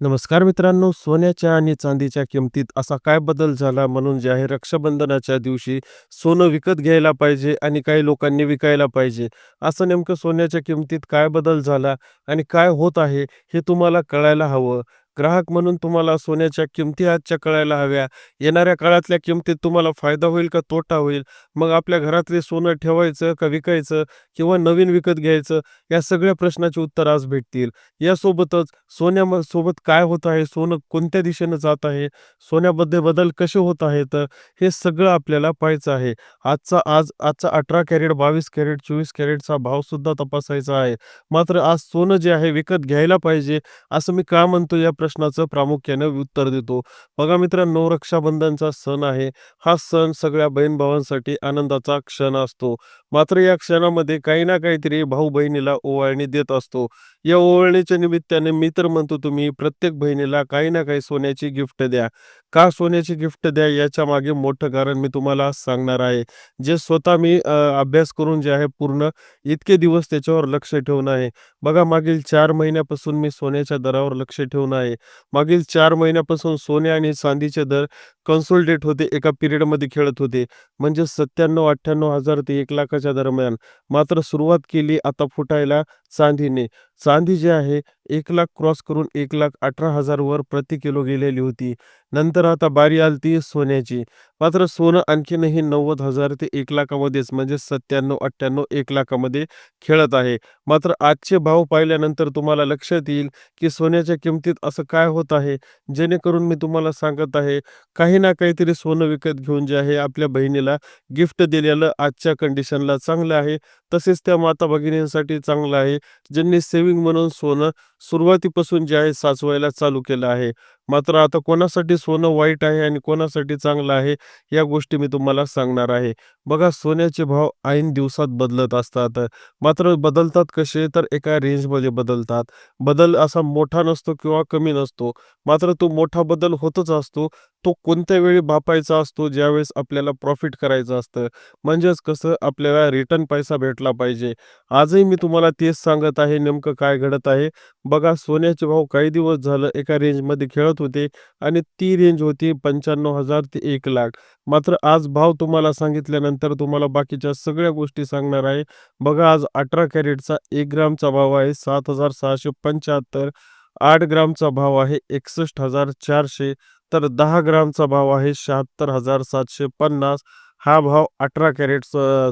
नमस्कार मित्रांनो, सोन्याच्या आणि चांदीच्या किमतीत असा काय बदल झाला म्हणून जे आहे रक्षाबंधनाच्या दिवशी सोनं विकत घ्यायला पाहिजे आणि काही लोकांनी विकायला पाहिजे. असं नेमकं सोन्याच्या किमतीत काय बदल झाला आणि काय होत आहे हे तुम्हाला कळायला हवं. ग्राहक म्हणून तुम्हाला सोन्याच्या किमती आजच्या कळायला हव्या. येणाऱ्या काळातल्या किमतीत तुम्हाला फायदा होईल का तोटा होईल? मग आपल्या घरातले सोनं ठेवायचं का विकायचं किंवा नवीन विकत घ्यायचं? या सगळ्या प्रश्नाची उत्तर आज भेटतील. यासोबतच सोन्या सोबत काय होत आहे? सोनं कोणत्या दिशेनं जात आहे? सोन्यामध्ये बदल कसे होत आहेत? हे सगळं आपल्याला पाहायचं आहे. आजचा आज आजचा 18 कॅरेट, 22 कॅरेट, 24 कॅरेटचा भावसुद्धा तपासायचा आहे. मात्र आज सोनं जे आहे विकत घ्यायला पाहिजे, असं मी का म्हणतो या प्रश्नाचं प्रामुख्यानं उत्तर देतो. बघा मित्रांनो, रक्षाबंधनचा सण आहे. हा सण सगळ्या बहीण-भावांसाठी आनंदाचा क्षण असतो. मात्र या क्षणामध्ये काही ना काहीतरी भाऊ-बहिणीला ओवाळणी देत असतो. या ओवाळणीच्या निमित्ताने मी तर म्हणतो तुम्ही प्रत्येक बहिणीला काही ना काही सोन्याची गिफ्ट द्या. का सोन्याची गिफ्ट द्या याच्या मागे मोठं कारण मी तुम्हाला आज सांगणार आहे. जे स्वतः मी अभ्यास करून जे आहे पूर्ण इतके दिवस त्याच्यावर लक्ष ठेवून आहे. बघा मागील चार महिन्यापासून मी सोन्याच्या दरावर लक्ष ठेवून आहे. मागील चार महिन्यापासून सोने आणि चांदीचे दर कन्सोल्टेट होते, एका पिरियडमध्ये खेळत होते. म्हणजे 97,000-98,000 हजार ते एक लाखाच्या दरम्यान. मात्र सुरुवात केली आता फुटायला चांदीने. चांदी जी आहे एक लाख क्रॉस करून 1,18,000 वर प्रति किलो गेलेली होती. नंतर आता बारी आली सोन्याची. मात्र सोनं आणखीनही नव्वद हजार ते एक लाखामध्येच म्हणजे सत्त्याण्णव अठ्ठ्याण्णव एक लाखामध्ये खेळत आहे. मात्र आजचे भाव पाहिल्यानंतर तुम्हाला लक्षात येईल, की सोन्याच्या किमतीत असं काय होत आहे, जेणेकरून मी तुम्हाला सांगत आहे, काही ना काहीतरी सोनं विकत घेऊन जे आहे आपल्या बहिणीला गिफ्ट दिलेलं आजच्या कंडिशनला चांगलं आहे. तसेच त्या माता-भगिनींसाठी चांगलं आहे, ज्यांनी सेव्हिंग म्हणून सोनं सुरुवातीपासून जे आहे साचवायला चालू केलं आहे. मात्र आता कोणासाठी सोनं वाईट आहे आणि कोणासाठी चांगलं आहे, या गोष्टी मी तुम्हाला सांगणार आहे. बघा सोन्याचे भाव ऐन दिवसात बदलत असतात. मात्र बदलतात कसे? तर एका रेंजमध्ये बदलतात. बदल असा मोठा नसतो किंवा कमी नसतो. मात्र तो मोठा बदल होतच असतो. तो कोणत्या वेळी बापायचा असतो, ज्यावेळेस आपल्याला प्रॉफिट करायचं असतं. म्हणजेच कसं आपल्याला रिटर्न पैसा भेटला पाहिजे. आजही मी तुम्हाला तेच सांगत आहे, नेमकं काय घडत आहे. बघा सोन्याचे भाव काही दिवस झालं एका रेंजमध्ये खेळत होते आणि ती रेंज होती 95,000 ते एक लाख मात्र आज भाव तुम्हाला सांगितल्यानंतर तुम्हाला बाकीच्या सगळ्या गोष्टी सांगणार आहे. बघा आज 18 कॅरेटचा एक ग्रामचा भाव आहे 7,675. 8 ग्रामचा भाव आहे 61,400. तर दहा ग्रामचा भाव आहे 76,750. हा भाव 18 कॅरेट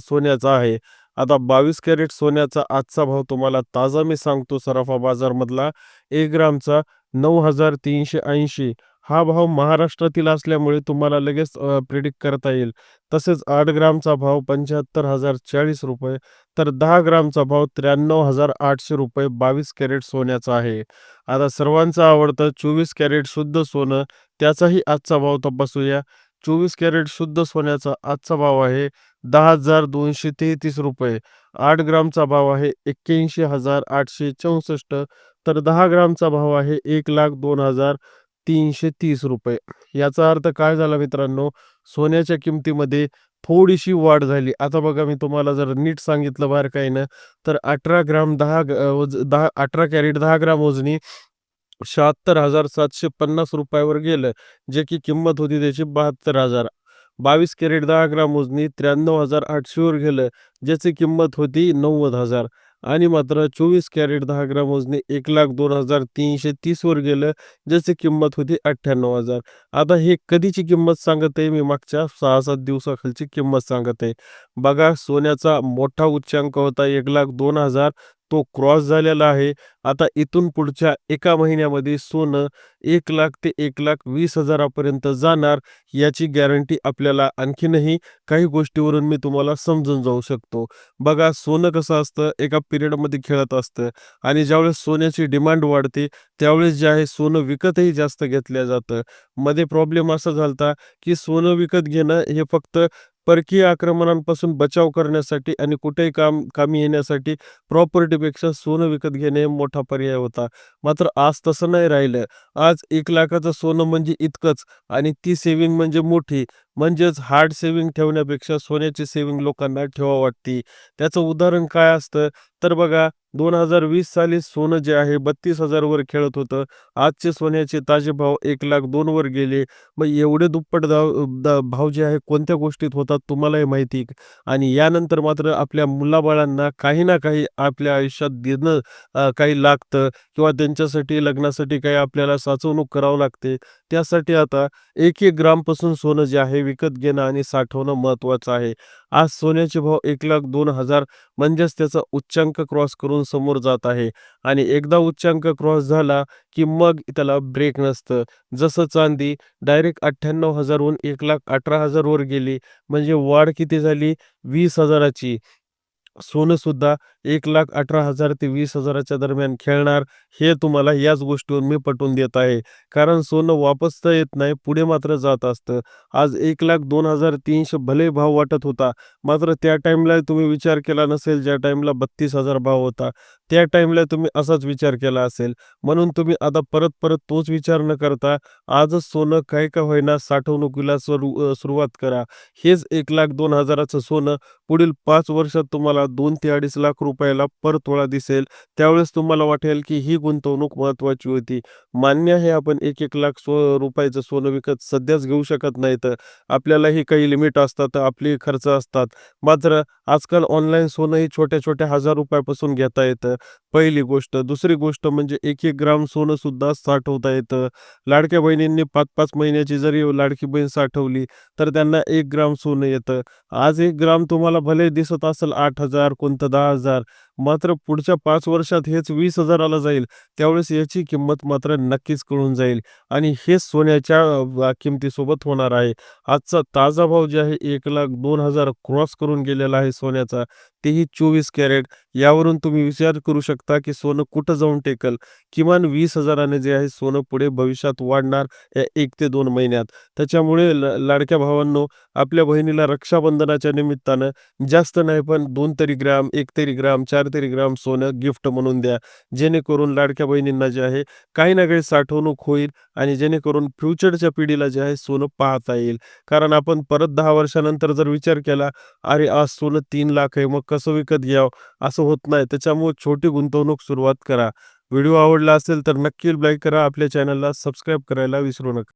सोन्याचा आहे. आता 22 कॅरेट सोन्याचा आजचा भाव तुम्हाला ताजा मी सांगतो सराफा बाजारमधला एक ग्रामचा 9,380. हा भाव महाराष्ट्रातील असल्यामुळे तुम्हाला लगेच प्रिडिक्ट करता येईल. तसेच आठ ग्रामचा भाव 75,040 रुपये. तर दहा ग्रामचा भाव 93,800 रुपये 22 कॅरेट सोन्याचा आहे. आता सर्वांचं आवडतं 24 कॅरेट शुद्ध सोनं, त्याचाही आजचा भाव तपासूया. 24 कॅरेट शुद्ध सोन्याचा आजचा भाव आहे 10,233 रुपये. आठ ग्रामचा भाव आहे 81,864. तर दहा ग्रामचा भाव आहे एक लाख दोन हजार तीनशे तीस रुपये. याचा अर्थ काय झाला मित्रांनो, सोन्याच्या किमतीमध्ये थोडीशी वाढ झाली. आता बघा मी तुम्हाला जर नीट सांगितलं बारकाईनं, तर 18 ग्राम 10 वज 10 18 कॅरेट दहा ग्राम वजनी 76,750 रुपयावर गेलं, जे की किंमत होती त्याची 72,000. 22 कॅरेट दहा ग्राम वजनी 93,800 वर गेलं, ज्याची किंमत होती नव्वद हजार आणि मात्र 24 कॅरेट दहा ग्राम वजनी 1,02,330 वर गेलं, ज्याची किंमत होती 98,000. आता हे कधीची किंमत सांगत आहे, मी मागच्या 6-7 दिवसाखालची किंमत सांगत आहे. बघा सोन्याचा मोठा उच्चांक होता 1,02,000 तो क्रॉस झालेला आहे. आता इथून पुढच्या एका महिन्यामध्ये सोनं एक लाख ते एक लाख वीस हजारापर्यंत जाणार, याची गॅरंटी आपल्याला आणखीनही काही गोष्टीवरून मी तुम्हाला समजून जाऊ शकतो. बघा सोनं कसं असतं, एका पिरियडमध्ये खेळत असतं आणि ज्यावेळेस सोन्याची डिमांड वाढते, त्यावेळेस जे आहे सोनं विकतही जास्त घेतलं जातं. मध्ये प्रॉब्लेम असा झाला की सोनं विकत घेणं हे फक्त परकीय आक्रमणांपासून बचाव करण्यासाठी आणि कुठेही काम कामी येण्यासाठी प्रॉपर्टीपेक्षा सोनं विकत घेणे मोठा पर्याय होता. मात्र आज तसं नाही राहिलं. आज एक लाखाचं सोनं म्हणजे इतकंच आणि ती सेव्हिंग म्हणजे मोठी. म्हणजेच हार्ड सेव्हिंग ठेवण्यापेक्षा सोन्याची सेव्हिंग लोकांना ठेवावं वाटते. त्याचं उदाहरण काय असतं, तर बघा 2020 साली सोनं जे आहे बत्तीस हजारवर खेळत होतं. आजचे सोन्याचे ताजे भाव एक लाख दोनवर गेले. मग एवढे दुप्पट दाव दा भाव जे आहे कोणत्या गोष्टीत होतात तुम्हालाही माहिती आणि यानंतर मात्र आपल्या मुलाबाळांना काही ना काही आपल्या आयुष्यात देणं काही लागतं किंवा त्यांच्यासाठी लग्नासाठी काही आपल्याला साचवणूक करावं लागते. त्यासाठी आता 1-1 ग्रामपासून सोनं जे आहे विकत घेणं आणि साठवणं महत्त्वाचं आहे. आज सोन्याचे भाव 1,02,000 म्हणजेच त्याचा उच्चांक क्रॉस करून समोर जात आहे आणि एकदा उच्चांक क्रॉस झाला, की मग त्याला ब्रेक नसतं. जसं चांदी डायरेक्ट अठ्ठ्याण्णव हजारहून एक लाख अठरा हजारवर गेली. म्हणजे वाढ किती झाली वीस हजाराची सोनंसुद्धा एक लाख अठरा हजार ते वीस हजाराच्या दरम्यान खेळणार, हे तुम्हाला याच गोष्टीवर मी पटवून देत आहे. कारण सोनं वापस तर येत नाही, पुढे मात्र जात असतं. आज 1,02,300 भले भाव वाटत होता, मात्र त्या टाईमला तुम्ही विचार केला नसेल, ज्या टाईमला 32,000 भाव होता. त्या टाईमला तुम्ही असाच विचार केला असेल. म्हणून तुम्ही आता परत-परत तोच विचार न करता आजच सोनं काय का होईना साठवणुकीला सुरुवात करा. हेच एक लाख दोन हजाराचं सोनं पुढील पाच वर्षात तुम्हाला दोन ते 2.5 लाख रुपयाला परतोळा दिसेल. त्यावेळेस तुम्हाला वाटेल, की ही गुंतवणूक महत्त्वाची होती. मान्य आहे आपण 1-1 लाख सो रुपयाचं सोनं विकत सध्याच घेऊ शकत नाहीत. आपल्यालाही काही लिमिट असतात, आपले खर्च असतात. मात्र आजकाल ऑनलाईन सोनंही छोट्या-छोट्या हजार रुपयापासून घेता येतं. पहिली गोष्ट. दुसरी गोष्ट म्हणजे 1-1 ग्राम सोनं सुद्धा साठवता येतं. लाडक्या बहिणींनी 5-5 महिन्याची जरी लाडकी बहीण साठवली, तर त्यांना एक ग्राम सोनं येतं. आज एक ग्राम तुम्हाला भले दिसत असेल आठ हजार कोणतं दहा हजार मात्र पुढच्या पाच वर्षात हेच वीस हजाराला जाईल. त्यावेळेस याची किंमत मात्र नक्कीच कळून जाईल आणि हेच सोन्याच्या किमतीसोबत होणार आहे. आजचा ताजा भाव जे आहे 1,02,000 क्रॉस करून गेलेला आहे सोन्याचा, तेही 24 कॅरेट. यावरून तुम्ही विचार करू शकता, की सोनं कुठं जाऊन टेकल. किमान वीस हजाराने जे आहे सोनं पुढे भविष्यात वाढणार या एक ते दोन महिन्यात. त्याच्यामुळे ल लाडक्या भावांनो, आपल्या बहिणीला रक्षाबंधनाच्या निमित्तानं जास्त नाही पण दोन तरी ग्राम, एक तरी ग्राम, चार तरी ग्राम सोनं गिफ्ट म्हणून द्या. जेणेकरून लाडक्या बहिणींना जे आहे काही ना काही साठवणूक होईल आणि जेणेकरून फ्युचरच्या पिढीला जे आहे सोनं पाहता येईल. कारण आपण परत दहा वर्षानंतर जर विचार केला, "अरे, आज सोनं तीन लाख आहे, मग कसं विकत घ्यावं?" असं होत नाही. त्याच्यामुळे छोटी गुंतवणूक सुरुवात करा. व्हिडिओ आवडला असेल तर नक्की लाईक करा. आपल्या चॅनलला सबस्क्राईब करायला विसरू नका.